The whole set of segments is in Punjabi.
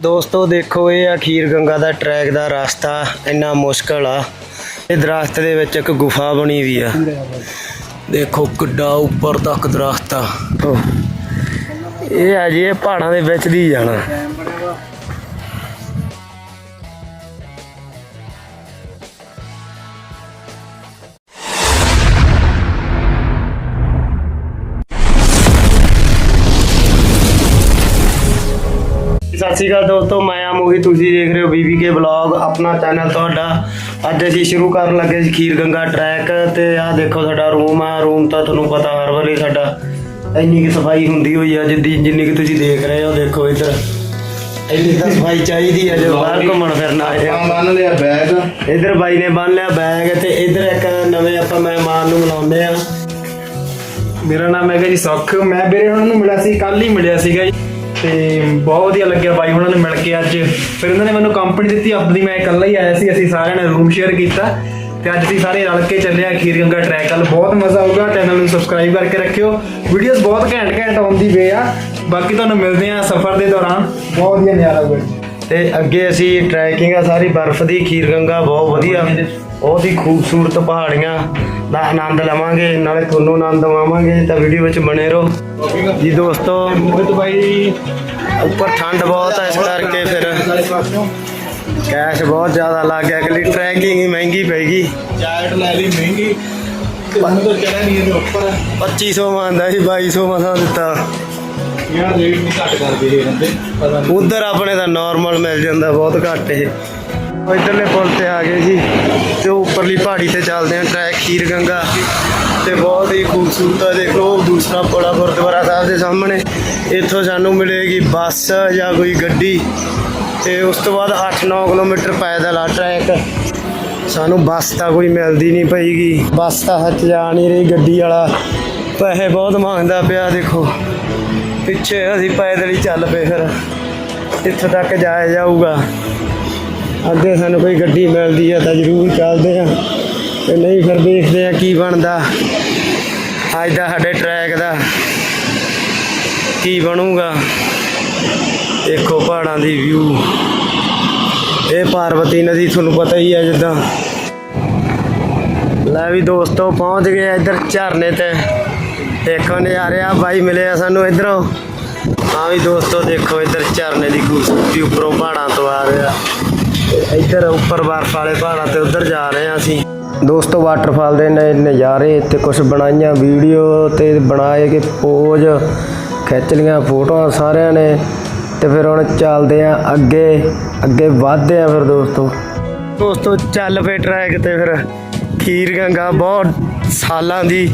ਦੋਸਤੋ, ਦੇਖੋ, ਇਹ ਆ ਖੀਰ ਗੰਗਾ ਦਾ ਟਰੈਕ ਦਾ ਰਸਤਾ ਇੰਨਾ ਮੁਸ਼ਕਲ ਆ। ਇਹ ਦਰਖਤ ਦੇ ਵਿੱਚ ਇੱਕ ਗੁਫਾ ਬਣੀ ਵੀ ਆ। ਦੇਖੋ, ਕਿੱਡਾ ਉੱਪਰ ਤੱਕ ਦਰਖਤ ਆ। ਇਹ ਆ ਜੀ, ਇਹ ਪਹਾੜਾਂ ਦੇ ਵਿੱਚ ਦੀ ਜਾਣਾ। ਸਤਿ ਸ਼੍ਰੀ ਅਕਾਲ ਦੋਸਤੋ ਮੈਂ ਆ ਮੋਹਿਤ। ਤੁਸੀਂ ਦੇਖ ਰਹੇ ਹੋ ਬੀਬੀਕੇ ਵਲੌਗ। ਆਪਣਾ ਚੈਨਲ ਤੁਹਾਡਾ ਅੱਜ ਅਸੀਂ ਸ਼ੁਰੂ ਕਰਨ ਲੱਗੇ ਸੀ ਖੀਰ ਗੰਗਾ ਟਰੈਕ ਤੇ ਆਹ ਦੇਖੋ ਸਾਡਾ ਰੂਮ ਆ। ਰੂਮ ਤਾਂ ਤੁਹਾਨੂੰ ਪਤਾ ਹਰ ਵਾਰੀ ਸਾਡਾ ਇੰਨੀ ਕਿ ਸਫ਼ਾਈ ਹੁੰਦੀ ਹੋਈ ਆ ਜਿੱਦੀ ਜਿੰਨੀ ਕਿ ਤੁਸੀਂ ਦੇਖ ਰਹੇ ਹੋ ਦੇਖੋ ਇੱਧਰ। ਇੰਨੀ ਤਾਂ ਸਫ਼ਾਈ ਚਾਹੀਦੀ ਆ ਜੋ ਬਾਹਰ ਘੁੰਮਣ ਫਿਰਨ ਆਏ ਆ। ਮੰਨ ਲਿਆ ਬੈਗ ਇੱਧਰ ਬਾਈ ਨੇ ਬੰਨ ਲਿਆ ਬੈਗ ਤੇ ਇੱਧਰ ਇੱਕ ਨਵੇਂ ਆਪਾਂ ਮਹਿਮਾਨ ਨੂੰ ਮਿਲਾਉਂਦੇ ਆ। ਮੇਰਾ ਨਾਮ ਹੈਗਾ ਜੀ ਸੁੱਖ। ਮੈਂ ਵੀਰੇ ਉਹਨਾਂ ਨੂੰ ਮਿਲਿਆ ਸੀ ਕੱਲ ਹੀ ਮਿਲਿਆ ਸੀਗਾ ਜੀ। ਤੇ ਬਹੁਤ ਵਧੀਆ ਲੱਗਿਆ ਬਾਈ ਉਹਨਾਂ ਨੂੰ ਮਿਲ ਕੇ ਅੱਜ। ਫਿਰ ਉਹਨਾਂ ਨੇ ਮੈਨੂੰ ਕੰਪਨੀ ਦਿੱਤੀ ਆਪਣੀ ਮੈਂ ਇਕੱਲਾ ਹੀ ਆਇਆ ਸੀ ਅਸੀਂ ਸਾਰਿਆਂ ਨੇ ਰੂਮ ਸ਼ੇਅਰ ਕੀਤਾ। ਤੇ ਅੱਜ ਅਸੀਂ ਸਾਰੇ ਰਲ ਕੇ ਚੱਲੇ ਆ ਖੀਰ ਗੰਗਾ ਟਰੈਕ ਵੱਲ। ਬਹੁਤ ਮਜ਼ਾ ਆਊਗਾ ਚੈਨਲ ਨੂੰ ਸਬਸਕ੍ਰਾਈਬ ਕਰਕੇ ਰੱਖਿਓ। ਵੀਡੀਓਜ਼ ਬਹੁਤ ਘੈਂਟ ਘੈਂਟ ਆਉਂਦੀ ਵੇ ਆ। ਬਾਕੀ ਤੁਹਾਨੂੰ ਮਿਲਦੇ ਆ ਸਫ਼ਰ ਦੇ ਦੌਰਾਨ। ਬਹੁਤ ਵਧੀਆ ਨਜ਼ਾਰਾ ਜੀ। ਤੇ ਅੱਗੇ ਅਸੀਂ ਟਰੈਕਿੰਗ ਆ ਸਾਰੀ ਬਰਫ਼ ਦੀ ਖੀਰ ਗੰਗਾ ਬਹੁਤ ਵਧੀਆ। ਬਹੁਤ ਹੀ ਖੂਬਸੂਰਤ ਪਹਾੜੀਆਂ। ਦਾ ਆਨੰਦ ਲਵਾਂਗੇ ਨਾਲੇ ਤੁਹਾਨੂੰ ਆਨੰਦ ਆਵਾਂਗੇ ਤਾਂ ਵੀਡੀਓ ਵਿੱਚ ਬਣੇ ਰਹੋ। ਜੀ ਦੋਸਤੋ ਮੋਹਿਤ ਬਾਈ ਉੱਪਰ ਠੰਡ ਬਹੁਤ ਹੈ ਇਸ ਕਰਕੇ ਫਿਰ ਕੈਸ਼ ਬਹੁਤ ਜ਼ਿਆਦਾ ਲੱਗ ਗਿਆ। ਅਗਲੀ ਟਰੈਕਿੰਗ ਹੀ ਮਹਿੰਗੀ ਪੈਗੀ। ਜੈਕਟ ਲੈ ਲਈ ਮਹਿੰਗੀ ਤੇ ਮੈਨੂੰ ਤਾਂ ਚੜਾ ਨਹੀਂ ਇਹਦੇ ਉੱਪਰ। 2500 ਮੰਗਦਾ ਸੀ 2200 ਮਸਾਂ ਦਿੱਤਾ। ਯਾਰ ਰੇਟ ਨਹੀਂ ਘੱਟ ਕਰਦੇ ਇਹ ਬੰਦੇ। ਪਤਾ ਨਹੀਂ। ਉਧਰ ਆਪਣੇ ਤਾਂ ਨਾਰਮਲ ਮਿਲ ਜਾਂਦਾ ਬਹੁਤ ਘੱਟ ਇਹ। ਉਹ ਇੱਧਰਲੇ ਪੁਲ ਤੇ ਆ ਗਏ ਜੀ ਤੇ ਉਹ ਉੱਪਰਲੀ ਪਹਾੜੀ ਤੇ ਚੱਲਦੇ ਆ ਟਰੈਕ ਖੀਰ ਗੰਗਾ। ਤੇ ਬਹੁਤ ਹੀ ਖੂਬਸੂਰਤ ਹੈ ਦੇਖੋ ਉਹ ਦੂਸਰਾ ਬੜਾ ਗੁਰਦੁਆਰਾ ਸਾਹਿਬ ਦੇ ਸਾਹਮਣੇ। ਇੱਥੋਂ ਸਾਨੂੰ ਮਿਲੇਗੀ ਬੱਸ ਜਾਂ ਕੋਈ ਗੱਡੀ। ਤੇ ਉਸ ਤੋਂ ਬਾਅਦ 8-9 ਕਿਲੋਮੀਟਰ ਪੈਦਲ ਆ ਟਰੈਕ ਸਾਨੂੰ ਬੱਸ ਤਾਂ ਕੋਈ ਮਿਲਦੀ ਨਹੀਂ ਪਈਗੀ। ਬੱਸ ਤਾਂ ਹੱਥ ਜਾ ਨਹੀਂ ਰਹੀ ਗੱਡੀ ਵਾਲਾ। ਪੈਸੇ ਬਹੁਤ ਮੰਗਦਾ ਪਿਆ, ਦੇਖੋ। ਪਿੱਛੇ ਅਸੀਂ ਪੈਦਲ ਹੀ ਚੱਲ ਪਏ ਫਿਰ। ਇੱਥੇ ਤੱਕ ਜਾਇਆ ਜਾਊਗਾ। ਅੱਗੇ ਸਾਨੂੰ ਕੋਈ ਗੱਡੀ ਮਿਲਦੀ ਹੈ ਤਾਂ ਜ਼ਰੂਰ ਚੱਲਦੇ ਆ। ਤੇ ਨਹੀਂ ਫਿਰ ਦੇਖਦੇ ਆ ਕੀ ਬਣਦਾ। ਅੱਜ ਦਾ ਸਾਡੇ ਟਰੈਕ ਦਾ ਕੀ ਬਣੂਗਾ। ਦੇਖੋ ਪਹਾੜਾਂ ਦੀ ਵਿਊ ਇਹ ਪਾਰਵਤੀ ਨਦੀ ਤੁਹਾਨੂੰ ਪਤਾ ਹੀ ਹੈ ਜਿੱਦਾਂ। ਲੈ ਵੀ ਦੋਸਤੋ ਪਹੁੰਚ ਗਏ ਇੱਧਰ ਝਰਨੇ ਤੇ। ਦੇਖੋ ਨਜ਼ਾਰੇ ਆ, ਬਾਈ ਮਿਲੇ ਸਾਨੂੰ ਇਧਰੋਂ। ਹਾਂ ਵੀ ਦੋਸਤੋ ਦੇਖੋ ਇੱਧਰ ਝਰਨੇ ਦੀ ਖੂਬਸੂਰਤੀ ਉੱਪਰੋਂ ਪਹਾੜਾਂ ਤੋਂ ਆ ਰਿਹਾ। ਇੱਧਰ ਉੱਪਰ ਬਰਫ ਵਾਲੇ ਪਹਾੜਾਂ ਤੇ ਉੱਧਰ ਜਾ ਰਹੇ ਆ ਅਸੀਂ। ਦੋਸਤੋ ਵਾਟਰਫਾਲ ਦੇ ਨਜ਼ਾਰੇ ਇੱਥੇ ਕੁਝ ਬਣਾਈਆਂ ਵੀਡੀਓ ਤੇ ਬਣਾਏ ਕਿ ਪੋਜ ਖਿੱਚ ਲੀਆਂ ਫੋਟੋਆਂ ਸਾਰਿਆਂ ਨੇ ਤੇ ਫਿਰ ਹੁਣ ਚੱਲਦੇ ਆ ਅੱਗੇ। ਅੱਗੇ ਵਧਦੇ ਆ ਫਿਰ ਦੋਸਤੋ। ਦੋਸਤੋ ਚੱਲ ਪਏ ਟਰੈਕ ਤੇ ਫਿਰ। ਖੀਰ ਗੰਗਾ ਬਹੁਤ ਸਾਲਾਂ ਦੀ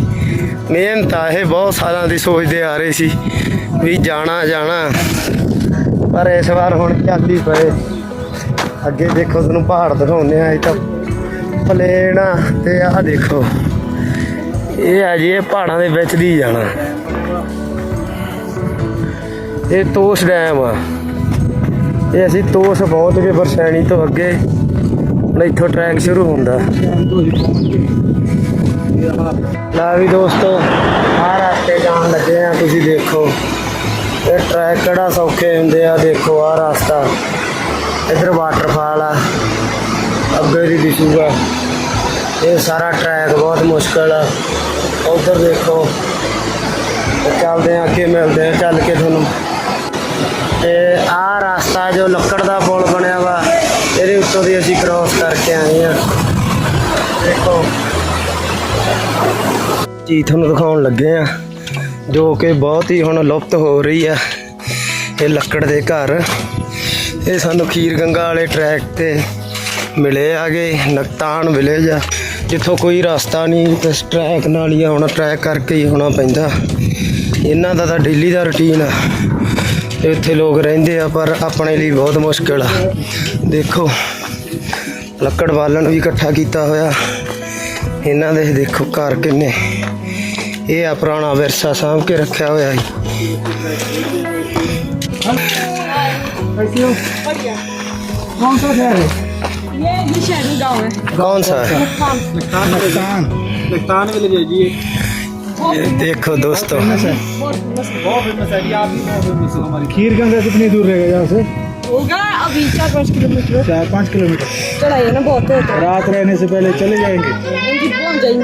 ਮਿਹਨਤ ਆ ਇਹ ਬਹੁਤ ਸਾਲਾਂ ਦੀ ਸੋਚਦੇ ਆ ਰਹੇ ਸੀ ਵੀ ਜਾਣਾ ਜਾਣਾ ਪਰ ਇਸ ਵਾਰ ਹੁਣ ਚੱਲ ਹੀ ਪਏ। ਅੱਗੇ ਦੇਖੋ ਤੁਹਾਨੂੰ ਪਹਾੜ ਦਿਖਾਉਂਦੇ ਆ ਇਹ ਤਾਂ ਪਲੇਨ ਆ ਤੇ ਆਹ ਦੇਖੋ। ਇਹ ਆ ਜੀ, ਇਹ ਪਹਾੜਾਂ ਦੇ ਵਿੱਚ ਦੀ ਜਾਣਾ। ਇਹ ਤੋਸ਼ ਡੈਮ ਆ। ਇਹ ਅਸੀਂ ਤੋਸ਼ ਪਹੁੰਚ ਗਏ ਬਰਸੈਣੀ ਤੋਂ ਅੱਗੇ। ਹੁਣ ਇੱਥੋਂ ਟਰੈਕ ਸ਼ੁਰੂ ਹੁੰਦਾ। ਲਾ ਵੀ ਦੋਸਤੋ, ਆਹ ਰਸਤੇ ਜਾਣ ਲੱਗੇ ਆ, ਤੁਸੀਂ ਦੇਖੋ। ਇਹ ਟਰੈਕ ਕਿਹੜਾ ਸੌਖੇ ਹੁੰਦੇ ਆ, ਦੇਖੋ ਆਹ ਰਸਤਾ। ਇਧਰ ਵਾਟਰਫਾਲ ਆ। ਅੱਗੇ ਦੀ ਦਿਸੂਗਾ ਇਹ ਸਾਰਾ ਟਰੈਕ ਬਹੁਤ ਮੁਸ਼ਕਲ ਆ। ਉਧਰ ਦੇਖੋ। ਚੱਲਦੇ ਆ, ਅੱਗੇ ਮਿਲਦੇ ਆ, ਚੱਲ ਕੇ ਤੁਹਾਨੂੰ। ਤੇ ਆਹ ਰਸਤਾ ਜੋ ਲੱਕੜ ਦਾ ਪੁਲ ਬਣਿਆ ਵਾ, ਇਹਦੇ ਉੱਤੋਂ ਦੀ ਅਸੀਂ ਕ੍ਰਾਸ ਕਰਕੇ ਆਏ ਆ। ਦੇਖੋ। ਜੀ, ਤੁਹਾਨੂੰ ਦਿਖਾਉਣ ਲੱਗੇ ਆ, ਜੋ ਕਿ ਬਹੁਤ ਹੀ ਹੁਣ ਲੁਪਤ ਹੋ ਰਹੀ ਆ, ਇਹ ਲੱਕੜ ਦੇ ਘਰ। ਇਹ ਸਾਨੂੰ ਖੀਰ ਗੰਗਾ ਵਾਲੇ ਟਰੈਕ ਤੇ ਮਿਲੇ ਆਗੇ ਨਕਤਾਨ ਵਿਲੇਜ ਆ। ਜਿੱਥੋਂ ਕੋਈ ਰਸਤਾ ਨਹੀਂ, ਤੇ ਟਰੈਕ ਨਾਲ ਹੀ ਆਉਣਾ ਟਰੈਕ ਕਰਕੇ ਹੀ ਆਉਣਾ ਪੈਂਦਾ। ਇਹਨਾਂ ਦਾ ਤਾਂ ਡੇਲੀ ਦਾ ਰੁਟੀਨ ਆ। ਤੇ ਇੱਥੇ ਲੋਕ ਰਹਿੰਦੇ ਆ, ਪਰ ਆਪਣੇ ਲਈ ਬਹੁਤ ਮੁਸ਼ਕਿਲ ਆ। ਦੇਖੋ, ਲੱਕੜ ਬਾਲਣ ਵੀ ਇਕੱਠਾ ਕੀਤਾ ਹੋਇਆ। ਇਹਨਾਂ ਦੇ ਦੇਖੋ ਘਰ ਕਿੰਨੇ। ਇਹ ਆ ਪੁਰਾਣਾ ਵਿਰਸਾ ਸਾਂਭ ਕੇ ਰੱਖਿਆ ਹੋਇਆ ਹੈ कौन सा शहर है? ये ये शहर गाँव है। कौन सा? नकतान विलेज जी। देखो दोस्तों। खीर गंगा कितनी दूर रहेगा यहाँ से? होगा अभी चार पाँच किलोमीटर। चार पाँच किलोमीटर। चलाइए ना बहुत रात रहने से पहले चले जाएँगे। पहुँच जाएँगे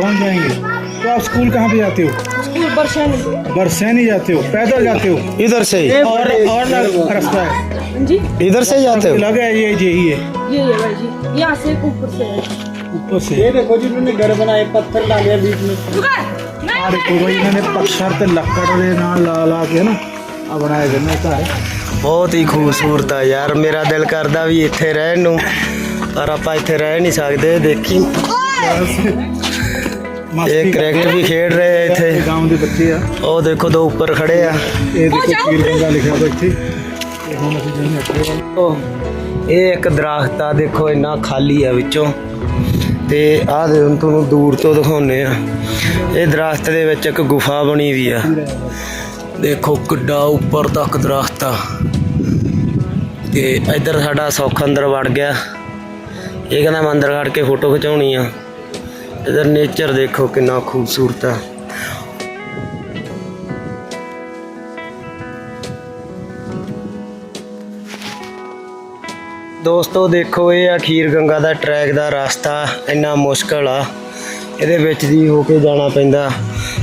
पहुँच जाएँगे। तो आप स्कूल कहाँ पे जाते हो स्कूल बरसाने बरसैनी जाते हो पैदल जाते हो इधर से ही और और लग- रास्ता है हाँ जी इधर से ही जाते हो लगा है ये यही है ये है भाई जी यहाँ से ऊपर से है ऊपर से ਦੇਖੋ ਜੀ ਉਹਨੇ ਘਰ ਬਣਾਏ ਪੱਥਰ ਲਾ ਲਿਆ बीच में रुका नहीं ਆ ਦੇਖੋ ਬਈ ਇਹਨਾਂ ਨੇ ਪੱਥਰ ਤੇ ਲੱਕੜ ਦੇ ਨਾਲ ਲਾ ਲਾ ਕੇ ਨਾ ਆ ਬਣਾਇਆ ਗੰਨਾ ਘਰ ਬਹੁਤ ਹੀ ਖੂਬਸੂਰਤ ਆ ਯਾਰ ਮੇਰਾ ਦਿਲ ਕਰਦਾ ਵੀ ਇੱਥੇ ਰਹਿਣ ਨੂੰ ਪਰ ਆਪਾਂ ਇੱਥੇ ਰਹਿ ਨਹੀਂ ਸਕਦੇ ਦੇਖੀ ਇਹ ਕ੍ਰਿਕਟ ਵੀ ਖੇਡ ਰਹੇ ਆ ਇੱਥੇ। ਗਾਉਂ ਦੇ ਬੱਚੇ ਆ। ਉਹ ਦੇਖੋ ਦੋ ਉੱਪਰ ਖੜੇ ਆ। ਇਹ ਦੇਖੋ ਪੀਰ ਗੰਗਾ ਲਿਖਿਆ ਹੋਇਆ ਇੱਥੇ। ਤੇ ਹੁਣ ਅਸੀਂ ਜਾਈਏ ਅੱਗੇ ਉਹ ਇਹ ਇੱਕ ਦਰਖਤ ਆ ਦੇਖੋ ਇੰਨਾ ਖਾਲੀ ਆ ਵਿੱਚੋਂ। ਤੇ ਆਹ ਦੇ ਹੁਣ ਤੁਹਾਨੂੰ ਦੂਰ ਤੋਂ ਦਿਖਾਉਨੇ ਆ। ਇਹ ਦਰਖਤ ਦੇ ਵਿੱਚ ਇੱਕ ਗੁਫਾ ਬਣੀ ਵੀ ਆ। ਦੇਖੋ ਕਿੱਡਾ ਉੱਪਰ ਤੱਕ ਦਰਖਤ ਆ। ਤੇ ਇੱਧਰ ਸਾਡਾ ਸੁੱਖ ਅੰਦਰ ਵੜ ਗਿਆ। ਇਹ ਕਹਿੰਦਾ ਮੈਂ ਅੰਦਰ ਵੜ ਕੇ ਫੋਟੋ ਖਿਚਾਉਣੀ ਆ। ਇਧਰ ਨੇਚਰ ਦੇਖੋ ਕਿੰਨਾ ਖੂਬਸੂਰਤ ਆ ਦੋਸਤੋ, ਦੇਖੋ ਇਹ ਆ ਖੀਰ ਗੰਗਾ ਦਾ ਟਰੈਕ ਦਾ ਰਸਤਾ ਇੰਨਾ ਮੁਸ਼ਕਲ ਆ। ਇਹਦੇ ਵਿੱਚ ਦੀ ਹੋ ਕੇ ਜਾਣਾ ਪੈਂਦਾ।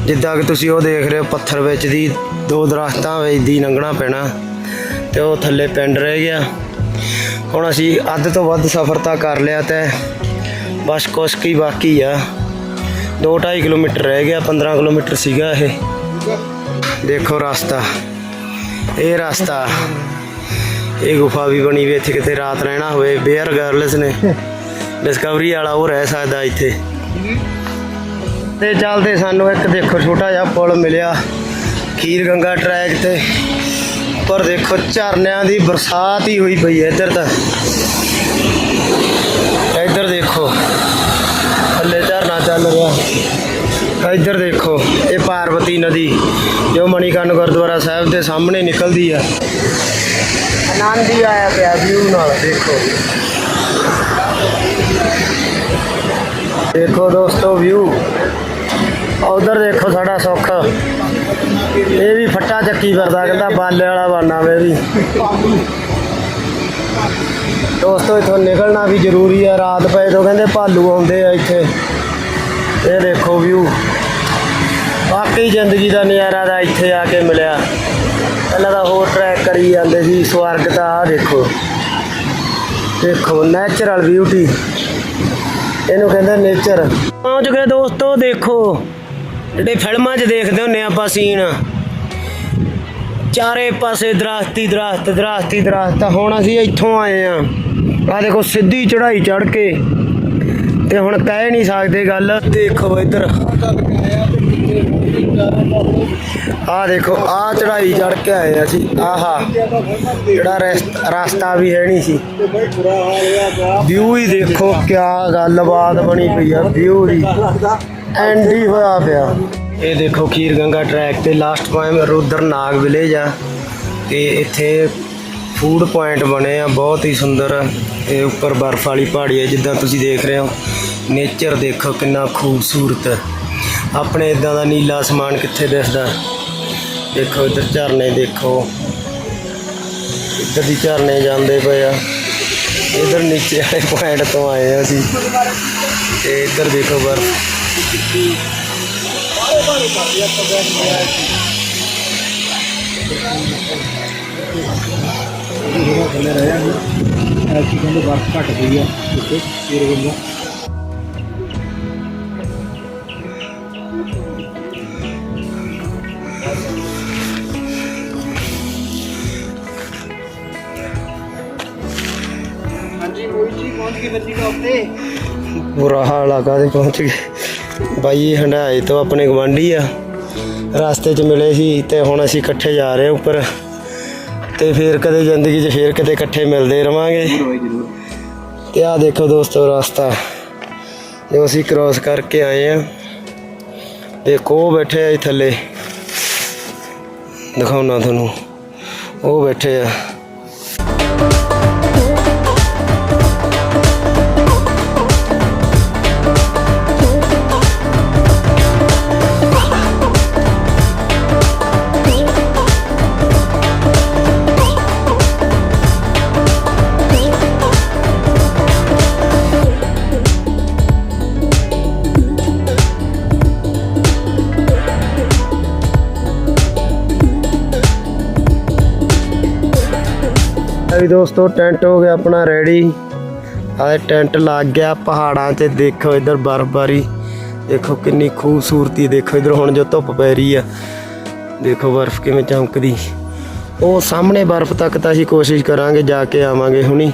ਜਿੱਦਾਂ ਕਿ ਤੁਸੀਂ ਉਹ ਦੇਖ ਰਹੇ ਹੋ, ਪੱਥਰ ਵਿੱਚ ਦੀ ਦੋ ਦਰਖਤਾਂ ਵਿੱਚ ਦੀ ਲੰਘਣਾ ਪੈਣਾ ਤੇ ਉਹ ਥੱਲੇ ਪਿੰਡ ਰਹਿ ਗਿਆ। ਹੁਣ ਅਸੀਂ ਅੱਧ ਤੋਂ ਵੱਧ ਸਫ਼ਰ ਤਾਂ ਕਰ ਲਿਆ ਤੇ ਬਸ ਕੁਛ ਕੀ ਬਾਕੀ ਆ। 2.5 ਕਿਲੋਮੀਟਰ ਰਹਿ ਗਿਆ 15 ਕਿਲੋਮੀਟਰ ਸੀਗਾ ਇਹ। ਦੇਖੋ ਰਸਤਾ, ਇਹ ਰਸਤਾ। ਇਹ ਗੁਫਾ ਵੀ ਬਣੀ ਵੀ ਇੱਥੇ ਕਿਤੇ ਰਾਤ ਰਹਿਣਾ ਹੋਵੇ, ਬੇਅਰ ਗਰਲਸ ਨੇ। ਡਿਸਕਵਰੀ ਵਾਲਾ ਉਹ ਰਹਿ ਸਕਦਾ ਇੱਥੇ। ਤੇ ਚੱਲਦੇ ਸਾਨੂੰ ਇੱਕ ਦੇਖੋ ਛੋਟਾ ਜਿਹਾ ਪੁਲ ਮਿਲਿਆ, ਖੀਰ ਗੰਗਾ ਟਰੈਕ ਤੇ। ਪਰ ਦੇਖੋ ਝਰਨਿਆਂ ਦੀ ਬਰਸਾਤ ਹੀ ਹੋਈ ਪਈ ਹੈ ਇੱਧਰ ਤਾਂ। ਇੱਧਰ ਦੇਖੋ। ਥੱਲੇ ਝਰਨਾ ਚੱਲ ਰਿਹਾ। ਇੱਧਰ ਦੇਖੋ, ਇਹ ਪਾਰਵਤੀ ਨਦੀ, ਜੋ ਮਣੀਕਰਨ ਗੁਰਦੁਆਰਾ ਸਾਹਿਬ ਦੇ ਸਾਹਮਣੇ ਨਿਕਲਦੀ ਆ। ਆਨੰਦ ਹੀ ਆਇਆ ਪਿਆ ਵਿਊ ਨਾਲ, ਦੇਖੋ। ਦੇਖੋ ਦੋਸਤੋ ਵਿਊ। ਉਧਰ ਦੇਖੋ ਸਾਡਾ ਸੁੱਖ। ਇਹ ਵੀ ਫੱਟਾ ਚੱਕੀ ਫਿਰਦਾ, ਕਹਿੰਦਾ ਬਾਲੇ ਵਾਲਾ ਬਣਨਾ ਵੇ ਵੀ। ਦੋਸਤੋ, ਇਥੋਂ ਨਿਕਲਣਾ ਵੀ ਜ਼ਰੂਰੀ ਆ। ਰਾਤ ਪਏ ਤੋਂ ਕਹਿੰਦੇ ਭਾਲੂ ਆਉਂਦੇ ਆ ਇੱਥੇ। ਇਹ ਦੇਖੋ ਵਿਊ ਵਾਕਈ ਜ਼ਿੰਦਗੀ ਦਾ ਨਜ਼ਾਰਾ ਦਾ ਇੱਥੇ ਆ ਕੇ ਮਿਲਿਆ। ਪਹਿਲਾਂ ਤਾਂ ਹੋਰ ਟਰੈਕ ਕਰੀ ਜਾਂਦੇ ਸੀ, ਸਵਰਗ ਤਾਂ ਆ ਦੇਖੋ। ਦੇਖੋ ਨੈਚੁਰਲ ਬਿਊਟੀ ਇਹਨੂੰ ਕਹਿੰਦੇ ਨੇਚਰ ਪਹੁੰਚ ਗਏ ਦੋਸਤੋ, ਦੇਖੋ। ਜਿਹੜੇ ਫਿਲਮਾਂ 'ਚ ਦੇਖਦੇ ਹੁੰਨੇ ਆਪਾਂ ਸੀਨ ਚਾਰੇ ਪਾਸੇ ਦਰਖਤੀ ਦਰਖਤ ਦਰਖਤੀ ਦਰਖਤ। ਹੁਣ ਅਸੀਂ ਇੱਥੋਂ ਆਏ ਆ ਆ ਦੇਖੋ ਸਿੱਧੀ ਚੜ੍ਹਾਈ ਚੜ੍ਹ ਕੇ। ਤੇ ਹੁਣ ਕਹਿ ਨਹੀਂ ਸਕਦੇ ਗੱਲ। ਦੇਖੋ ਇੱਧਰ। ਆ ਦੇਖੋ ਆ ਚੜ੍ਹਾਈ ਚੜ੍ਹ ਕੇ ਆਏ ਅਸੀਂ। ਆਹਾ ਜਿਹੜਾ ਰਸ- ਰਸਤਾ ਵੀ ਹੈ ਨਹੀਂ ਸੀ। ਵਿਊ ਹੀ ਦੇਖੋ ਕਿਆ ਗੱਲਬਾਤ ਬਣੀ ਪਈ ਆ। ਵਿਊ ਦੀ ਐਂਡ ਹੀ ਹੋਇਆ ਪਿਆ। ਇਹ ਦੇਖੋ ਖੀਰ ਗੰਗਾ ਟਰੈਕ ਤੇ last point Rudra Nag village ਆ। ਤੇ ਇੱਥੇ ਫੂਡ ਪੁਆਇੰਟ ਬਣੇ ਆ, ਬਹੁਤ ਹੀ ਸੁੰਦਰ। ਇਹ ਉੱਪਰ ਬਰਫ਼ ਵਾਲੀ ਪਹਾੜੀ ਹੈ ਜਿੱਦਾਂ ਤੁਸੀਂ ਦੇਖ ਰਹੇ ਹੋ। ਨੇਚਰ ਦੇਖੋ ਕਿੰਨਾ ਖੂਬਸੂਰਤ। ਹੈ ਆਪਣੇ ਇਦਾਂ ਦਾ ਨੀਲਾ ਅਸਮਾਨ ਕਿੱਥੇ ਦਿਸਦਾ? ਦੇਖੋ ਇੱਧਰ ਝਰਨੇ ਦੇਖੋ। ਇੱਧਰ ਦੀ ਝਰਨੇ ਜਾਂਦੇ ਪਏ ਆ। ਇੱਧਰ ਨੀਚੇ ਵਾਲੇ ਪੁਆਇੰਟ ਤੋਂ ਆਏ ਆ ਅਸੀਂ। ਤੇ ਇੱਧਰ ਦੇਖੋ ਬਰਫ਼। ਥੱਲੇ ਰਹਿ ਜਾਂਦੇ ਐਸੀ ਕਹਿੰਦੇ ਬਰਫ਼ ਘਟ ਗਈ ਆ ਉੱਤੇ ਪੀਰ ਗੰਗਾ ਬੁਰਾ ਹਾਲ ਆ ਕਾਦੇ ਪਹੁੰਚ ਗਏ? ਬਾਈ ਹੰਡਾਏ ਤੋਂ ਆਪਣੇ ਗਵਾਂਢੀ ਆ। ਰਸਤੇ 'ਚ ਮਿਲੇ ਸੀ ਤੇ ਹੁਣ ਅਸੀਂ ਇਕੱਠੇ ਜਾ ਰਹੇ ਹਾਂ ਉੱਪਰ। ਤੇ ਫੇਰ ਕਦੇ ਜ਼ਿੰਦਗੀ 'ਚ ਫੇਰ ਕਦੇ ਇਕੱਠੇ ਮਿਲਦੇ ਰਵਾਂਗੇ। ਤੇ ਆ ਦੇਖੋ ਦੋਸਤੋ ਰਸਤਾ। ਜੋ ਅਸੀਂ ਕ੍ਰਾਸ ਕਰਕੇ ਆਏ ਆ ਦੇਖੋ ਉਹ ਬੈਠੇ ਆ ਜੀ ਥੱਲੇ। ਦਿਖਾਉਣਾ ਤੁਹਾਨੂੰ। ਉਹ ਬੈਠੇ ਆ। ਲੈ ਦੋਸਤੋ, ਟੈਂਟ ਹੋ ਗਿਆ ਆਪਣਾ ਰੈਡੀ ਆਏ ਟੈਂਟ ਲੱਗ ਗਿਆ ਪਹਾੜਾਂ 'ਚ ਦੇਖੋ ਇਧਰ ਬਰਫ਼ਬਾਰੀ। ਦੇਖੋ ਕਿੰਨੀ ਖੂਬਸੂਰਤੀ, ਦੇਖੋ ਇਧਰ ਹੁਣ ਜੋ ਧੁੱਪ ਪੈ ਰਹੀ ਆ। ਦੇਖੋ ਬਰਫ਼ ਕਿਵੇਂ ਚਮਕਦੀ। ਉਹ ਸਾਹਮਣੇ ਬਰਫ਼ ਤੱਕ ਤਾਂ ਅਸੀਂ ਕੋਸ਼ਿਸ਼ ਕਰਾਂਗੇ ਜਾ ਕੇ ਆਵਾਂਗੇ ਹੁਣੀ।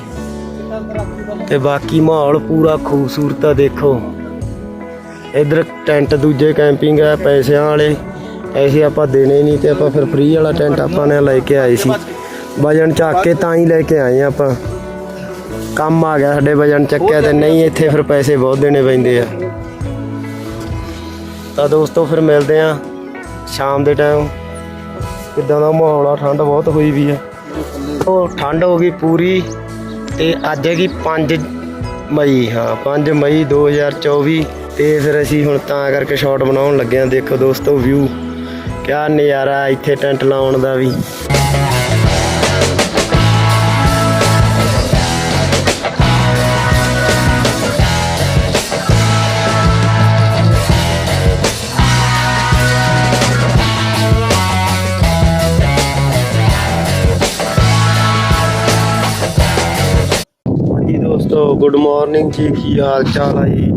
ਤੇ ਬਾਕੀ ਮਾਹੌਲ ਪੂਰਾ ਖੂਬਸੂਰਤ ਆ, ਦੇਖੋ। ਇਧਰ ਟੈਂਟ ਦੂਜੇ ਕੈਂਪਿੰਗ ਆ, ਪੈਸਿਆਂ ਵਾਲੇ। ਪੈਸੇ ਆਪਾਂ ਦੇਣੇ ਨਹੀਂ ਤੇ ਆਪਾਂ ਫਿਰ ਫ੍ਰੀ ਵਾਲਾ ਟੈਂਟ ਆਪਾਂ ਨੇ ਲੈ ਕੇ ਆਏ ਸੀ। ਵਜਨ ਚੱਕ ਕੇ ਤਾਂ ਹੀ ਲੈ ਕੇ ਆਏ ਆ ਆਪਾਂ। ਕੰਮ ਆ ਗਿਆ ਸਾਡੇ ਵਜਨ ਚੱਕਿਆ ਤੇ ਨਹੀਂ, ਇੱਥੇ ਫਿਰ ਪੈਸੇ ਬਹੁਤ ਦੇਣੇ ਪੈਂਦੇ ਆ। ਤਾਂ ਦੋਸਤੋ ਫਿਰ ਮਿਲਦੇ ਆ ਸ਼ਾਮ ਦੇ ਟਾਈਮ ਕਿੱਦਾਂ ਦਾ ਮਾਹੌਲ ਆ? ਠੰਡ ਬਹੁਤ ਹੋਈ ਵੀ ਆ। ਉਹ ਠੰਡ ਹੋ ਗਈ ਪੂਰੀ ਤੇ ਅੱਜ ਹੈਗੀ 5 ਮਈ, ਹਾਂ 5 ਮਈ 2024 ਤੇ ਫਿਰ ਅਸੀਂ ਹੁਣ ਤਾਂ ਕਰਕੇ ਸ਼ਾਟ ਬਣਾਉਣ ਲੱਗੇ ਆ ਦੇਖੋ ਦੋਸਤੋ ਵਿਊ ਕਿਆ ਨਜ਼ਾਰਾ ਇੱਥੇ ਟੈਂਟ ਲਾਉਣ ਦਾ ਵੀ। ਗੁੱਡ ਮਾਰਨਿੰਗ ਜੀ, ਕੀ ਹਾਲ ਚਾਲ ਆ ਜੀ?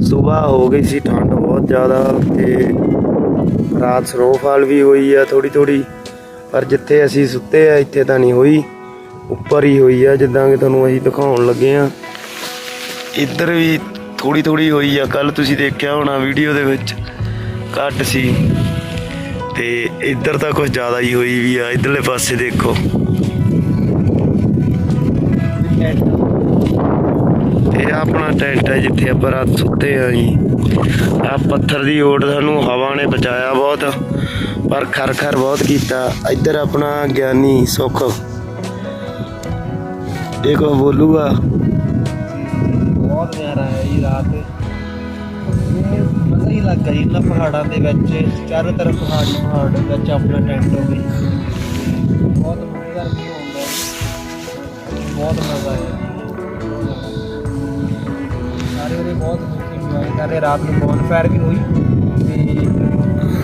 ਸਵੇਰ ਹੋ ਗਈ ਸੀ, ਠੰਡ ਬਹੁਤ ਜ਼ਿਆਦਾ ਤੇ ਰਾਤ ਸਨੋਫਾਲ ਵੀ ਹੋਈ ਆ ਥੋੜੀ ਥੋੜੀ ਪਰ ਜਿੱਥੇ ਅਸੀਂ ਸੁੱਤੇ ਆ, ਇੱਥੇ ਤਾਂ ਨਹੀਂ ਹੋਈ। ਉੱਪਰ ਹੀ ਹੋਈ ਆ, ਜਿੱਦਾਂ ਕਿ ਤੁਹਾਨੂੰ ਅਸੀਂ ਦਿਖਾਉਣ ਲੱਗੇ ਆ। ਇੱਧਰ ਵੀ ਥੋੜੀ ਥੋੜੀ ਹੋਈ ਆ ਕੱਲ ਤੁਸੀਂ ਦੇਖਿਆ ਹੋਣਾ ਵੀਡੀਓ ਦੇ ਵਿੱਚ ਘੱਟ ਸੀ। ਤੇ ਇੱਧਰ ਤਾਂ ਕੁਝ ਜ਼ਿਆਦਾ ਹੀ ਹੋਈ ਵੀ ਆ, ਇੱਧਰਲੇ ਪਾਸੇ ਦੇਖੋ। ਇਹ ਆਪਣਾ ਟੈਂਟ ਹੈ ਜਿੱਥੇ ਆਪਾਂ ਰਾਤ ਸੁੱਤੇ ਆ ਜੀ। ਆ ਪੱਥਰ ਦੀ ਓਟ ਸਾਨੂੰ ਹਵਾ ਨੇ ਬਚਾਇਆ ਬਹੁਤ, ਪਰ ਖਰ ਖਰ ਬਹੁਤ ਕੀਤਾ। ਇੱਧਰ ਆਪਣਾ ਗਿਆਨੀ ਸੁਖ। ਇਹ ਬੋਲੂਗਾ? ਬਹੁਤ ਪਿਆਰਾ ਹੈ ਜੀ ਰਾਤ। ਮਜ਼ਾ ਹੀ ਲੱਗਾ ਜੀ, ਇਹਨਾਂ ਪਹਾੜਾਂ ਦੇ ਵਿੱਚ, ਚਾਰੋਂ ਤਰਫ ਪਹਾੜੀ ਪਹਾੜ ਵਿੱਚ ਆਪਣਾ ਟੈਂਟ ਹੋ ਗਈ ਬਹੁਤ ਮਜ਼ੇਦਾਰ ਵੀ ਹੁੰਦਾ ਬਹੁਤ ਮਜ਼ਾ ਆਇਆ। ਬਹੁਤ ਇੰਜੋਏ ਕਰ ਰਹੇ ਰਾਤ ਨੂੰ ਬੌਨ ਫਾਇਰ ਵੀ ਹੋਈ ਤੇ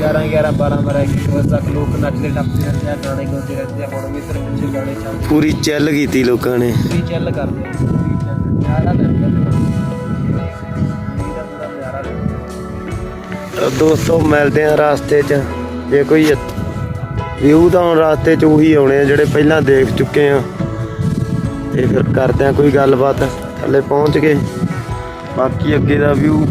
11 11 12 12 ਇੱਕ ਵਜੇ ਤੱਕ ਲੋਕ ਨੱਚਦੇ ਟੱਪਦੇ ਰਹਿੰਦੇ ਆ ਗਾਣੇ ਗਾਉਂਦੇ ਰਹਿੰਦੇ ਆ ਹੁਣ ਵੀ ਇੱਧਰ ਪਿੱਛੇ ਗਾਣੇ ਚੱਲਦੇ ਪੂਰੀ ਚੱਲ ਕੀਤੀ ਲੋਕਾਂ ਨੇ। ਪੂਰੀ ਚੱਲ ਕਰਦੇ ਆ ਪੂਰੀ ਚੱਲ ਦੋਸਤੋ ਮਿਲਦੇ ਆ ਰਾਸਤੇ 'ਚ। ਜੇ ਕੋਈ ਵਿਊ ਤਾਂ ਹੁਣ ਰਾਸਤੇ 'ਚ ਉਹੀ ਆਉਣੇ ਆ ਜਿਹੜੇ ਪਹਿਲਾਂ ਦੇਖ ਚੁੱਕੇ ਆ। ਤੇ ਫਿਰ ਕਰਦੇ ਆ ਕੋਈ ਗੱਲਬਾਤ। ਥੱਲੇ ਪਹੁੰਚ ਕੇ ਬਾਕੀ ਅੱਗੇ ਦਾ ਵਿਊ